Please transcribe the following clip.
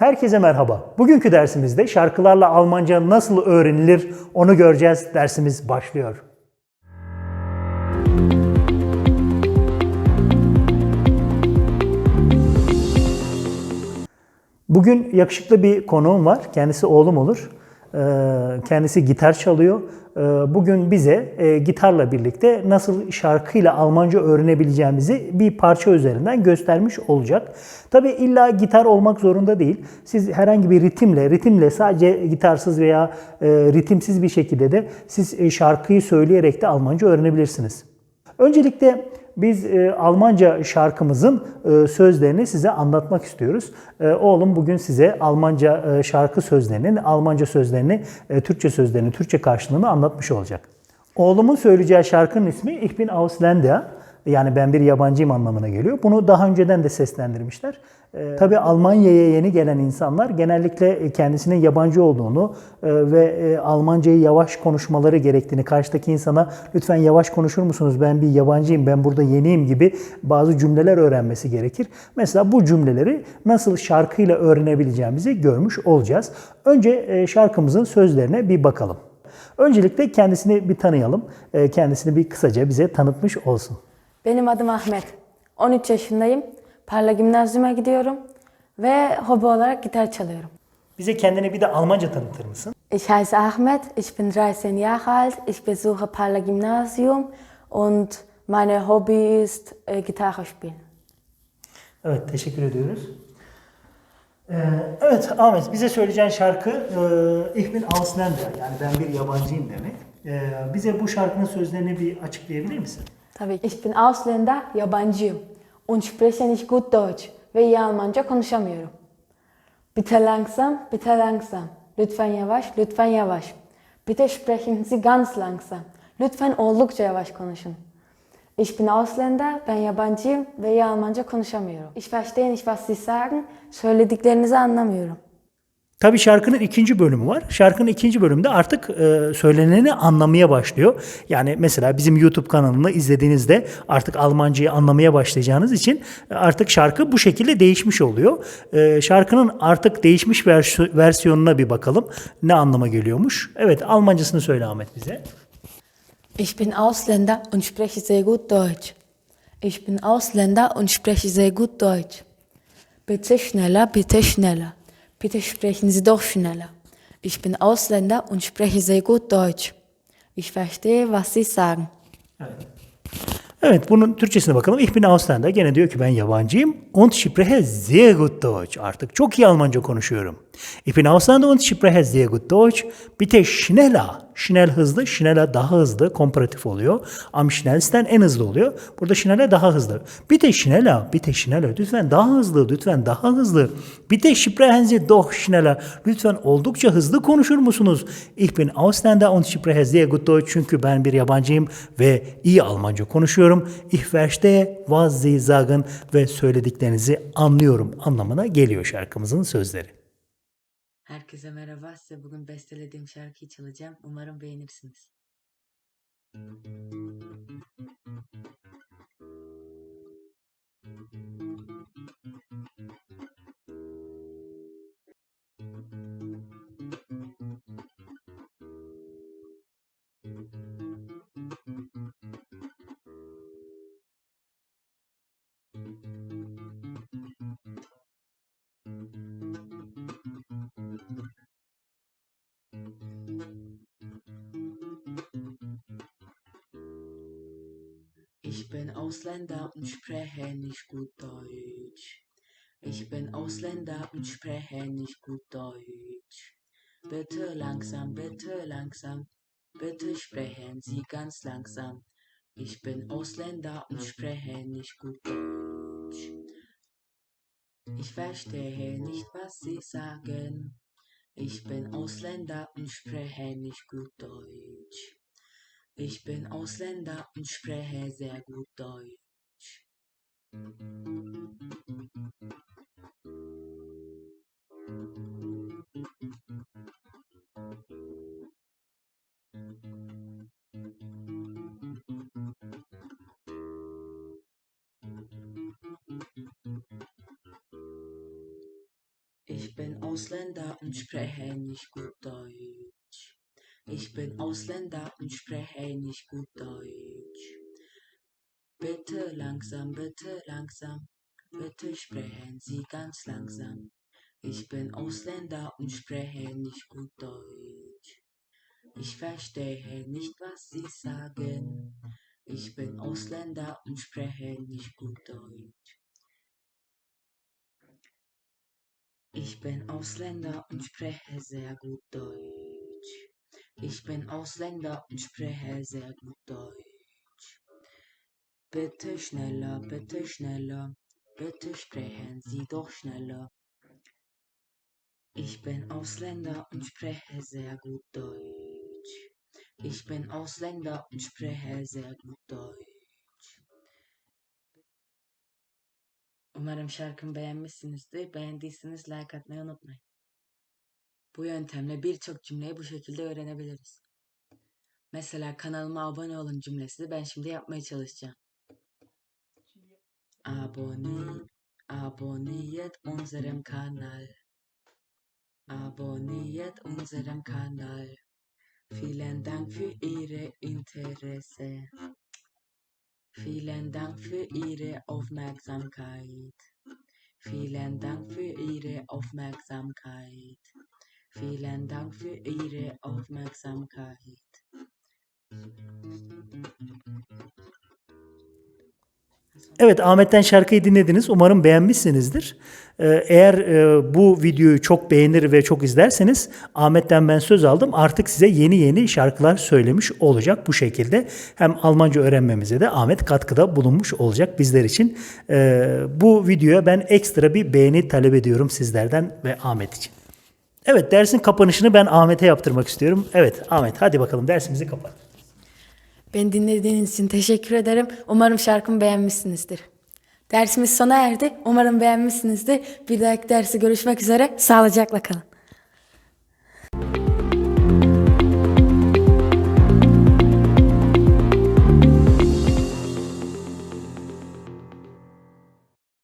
Herkese merhaba. Bugünkü dersimizde şarkılarla Almanca nasıl öğrenilir onu göreceğiz. Dersimiz başlıyor. Bugün yakışıklı bir konuğum var. Kendisi oğlum olur. Ee, Kendisi gitar çalıyor. Ee, Bugün bize e, gitarla birlikte nasıl şarkıyla Almanca öğrenebileceğimizi bir parça üzerinden göstermiş olacak. Tabi illa gitar olmak zorunda değil. Siz herhangi bir ritimle, ritimle sadece gitarsız veya e, ritimsiz bir şekilde de siz e, şarkıyı söyleyerek de Almanca öğrenebilirsiniz. Öncelikle biz e, Almanca şarkımızın e, sözlerini size anlatmak istiyoruz. E, oğlum bugün size Almanca e, şarkı sözlerinin, Almanca sözlerini, e, Türkçe sözlerini, Türkçe karşılığını anlatmış olacak. Oğlumun söyleyeceği şarkının ismi Ich bin Ausländer. Yani ben bir yabancıyım anlamına geliyor. Bunu daha önceden de seslendirmişler. Ee, tabii Almanya'ya yeni gelen insanlar genellikle kendisinin yabancı olduğunu e, ve e, Almancayı yavaş konuşmaları gerektiğini, karşıdaki insana lütfen yavaş konuşur musunuz ben bir yabancıyım, ben burada yeniyim gibi bazı cümleler öğrenmesi gerekir. Mesela bu cümleleri nasıl şarkıyla öğrenebileceğimizi görmüş olacağız. Önce e, şarkımızın sözlerine bir bakalım. Öncelikle kendisini bir tanıyalım. E, Kendisini bir kısaca bize tanıtmış olsun. Benim adım Ahmet. 13 yaşındayım. Parla Gimnazyum'a gidiyorum ve hobi olarak gitar çalıyorum. Bize kendini bir de Almanca tanıtır mısın? Ich heiße Ahmet, ich bin 13 Jahre alt, ich besuche Parla Gymnasium und meine Hobby ist äh, Gitarre spielen. Evet, teşekkür ediyoruz. Ee, evet Ahmet, bize söyleyeceğin şarkı e, Ich bin Ausländer, yani ben bir yabancıyım demek. Ee, bize bu şarkının sözlerini bir açıklayabilir misin? Tabii. Ich bin Ausländer, yabancıyım und spreche nicht gut Deutsch ve iyi Almanca konuşamıyorum. Bitte langsam, bitte langsam. Lütfen yavaş, lütfen yavaş. Bitte sprechen Sie ganz langsam. Lütfen oldukça yavaş konuşun. Ich bin Ausländer, ben yabancıyım ve iyi Almanca konuşamıyorum. Ich verstehe nicht, was Sie sagen. Söylediklerinizi anlamıyorum. Tabii şarkının ikinci bölümü var. Şarkının ikinci bölümünde artık e, söyleneni anlamaya başlıyor. Yani mesela bizim YouTube kanalını izlediğinizde artık Almancayı anlamaya başlayacağınız için e, artık şarkı bu şekilde değişmiş oluyor. E, şarkının artık değişmiş vers- versiyonuna bir bakalım. Ne anlama geliyormuş? Evet Almancasını söyle Ahmet bize. Ich bin Ausländer und spreche sehr gut Deutsch. Ich bin Ausländer und spreche sehr gut Deutsch. Bitte schneller, bitte schneller. Bitte sprechen Sie doch schneller. Ich bin Ausländer und spreche sehr gut Deutsch. Ich verstehe, was Sie sagen. Evet bunun Türkçesine bakalım. Ich bin Ausländer. Gene diyor ki ben yabancıyım. Und spreche sehr gut Deutsch. Artık çok iyi Almanca konuşuyorum. Ich bin Ausländer und spreche sehr gut Deutsch. Bitte schneller. Schnell hızlı, schneller daha hızlı, komparatif oluyor. Am schnellsten en hızlı oluyor. Burada schneller daha hızlı. Bitte schneller, bitte schneller. Lütfen daha hızlı, lütfen daha hızlı. Bitte sprechen Sie doch schneller. Lütfen oldukça hızlı konuşur musunuz? Ich bin Ausländer und spreche sehr gut Deutsch. Çünkü ben bir yabancıyım ve iyi Almanca konuşuyorum. Ich verstehe was Sie sagen ve söylediklerinizi anlıyorum anlamına geliyor şarkımızın sözleri. Herkese merhaba. Size bugün bestelediğim şarkıyı çalacağım. Umarım beğenirsiniz. Ich bin Ausländer und spreche nicht gut Deutsch. Ich bin Ausländer und spreche nicht gut Deutsch. Bitte langsam, bitte langsam. Bitte sprechen Sie ganz langsam. Ich bin Ausländer und spreche nicht gut Deutsch. Ich verstehe nicht, was Sie sagen. Ich bin Ausländer und spreche nicht gut Deutsch. Ich bin Ausländer und spreche sehr gut Deutsch. Ich bin Ausländer und spreche nicht gut Deutsch. Ich bin Ausländer und spreche nicht gut Deutsch. Bitte langsam, bitte langsam, bitte sprechen Sie ganz langsam. Ich bin Ausländer und spreche nicht gut Deutsch. Ich verstehe nicht, was Sie sagen. Ich bin Ausländer und spreche nicht gut Deutsch. Ich bin Ausländer und spreche sehr gut Deutsch. Ich bin Ausländer und spreche sehr gut Deutsch. Bitte schneller, bitte schneller, bitte sprechen Sie doch schneller. Ich bin Ausländer und spreche sehr gut Deutsch. Ich bin Ausländer und spreche sehr gut Deutsch. Umarım şarkımı beğenmişsinizdir. Beğendiyseniz like atmayı unutmayın. Bu yöntemle birçok cümleyi bu şekilde öğrenebiliriz. Mesela kanalıma abone olun cümlesini ben şimdi yapmaya çalışacağım. Abonne, abonniert unserem Kanal. Abonniert unserem Kanal. Vielen Dank für Ihre Interesse. Vielen Dank für Ihre Aufmerksamkeit. Vielen Dank für Ihre Aufmerksamkeit. Vielen Dank für Ihre Aufmerksamkeit. Evet Ahmet'ten şarkıyı dinlediniz. Umarım beğenmişsinizdir. Ee, Eğer e, bu videoyu çok beğenir ve çok izlerseniz Ahmet'ten ben söz aldım. Artık size yeni yeni şarkılar söylemiş olacak bu şekilde. Hem Almanca öğrenmemize de Ahmet katkıda bulunmuş olacak bizler için. Ee, Bu videoya ben ekstra bir beğeni talep ediyorum sizlerden ve Ahmet için. Evet dersin kapanışını ben Ahmet'e yaptırmak istiyorum. Evet Ahmet hadi bakalım dersimizi kapat. Beni dinlediğiniz için teşekkür ederim. Umarım şarkımı beğenmişsinizdir. Dersimiz sona erdi. Umarım beğenmişsinizdir. Bir dahaki dersi görüşmek üzere. Sağlıcakla kalın.